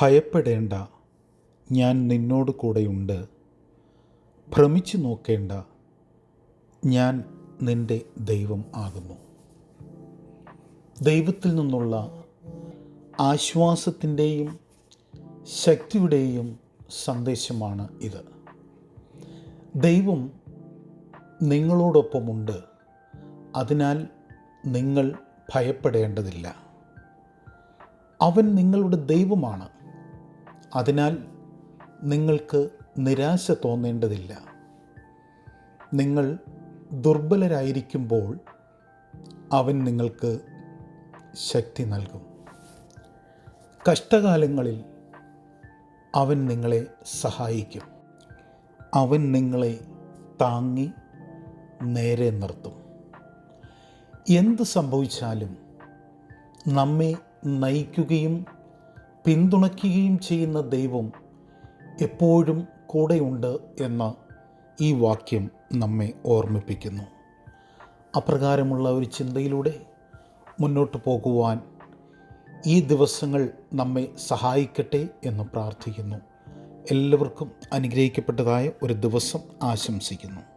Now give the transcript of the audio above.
ഭയപ്പെടേണ്ട. ഞാൻ നിന്നോട് കൂടെയുണ്ട്. ഭ്രമിച്ചു നോക്കേണ്ട. ഞാൻ നിന്റെ ദൈവം ആകുന്നു. ദൈവത്തിൽ നിന്നുള്ള ആശ്വാസത്തിന്റെയും ശക്തിയുടെയും സന്ദേശമാണ് ഇത്. ദൈവം നിങ്ങളോടൊപ്പമുണ്ട്. അതിനാൽ നിങ്ങൾ ഭയപ്പെടേണ്ടതില്ല. അവൻ നിങ്ങളുടെ ദൈവമാണ്. അതിനാൽ നിങ്ങൾക്ക് നിരാശ തോന്നേണ്ടതില്ല. നിങ്ങൾ ദുർബലരായിരിക്കുമ്പോൾ അവൻ നിങ്ങൾക്ക് ശക്തി നൽകും. കഷ്ടകാലങ്ങളിൽ അവൻ നിങ്ങളെ സഹായിക്കും. അവൻ നിങ്ങളെ താങ്ങി നേരെ നിർത്തും. എന്ത് സംഭവിച്ചാലും നമ്മെ നയിക്കുകയും പിന്തുണയ്ക്കുകയും ചെയ്യുന്ന ദൈവം എപ്പോഴും കൂടെയുണ്ട് എന്ന ഈ വാക്യം നമ്മെ ഓർമ്മിപ്പിക്കുന്നു. അപ്രകാരമുള്ള ഒരു ചിന്തയിലൂടെ മുന്നോട്ട് പോകുവാൻ ഈ ദിവസങ്ങൾ നമ്മെ സഹായിക്കട്ടെ എന്ന് പ്രാർത്ഥിക്കുന്നു. എല്ലാവർക്കും അനുഗ്രഹിക്കപ്പെട്ടതായ ഒരു ദിവസം ആശംസിക്കുന്നു.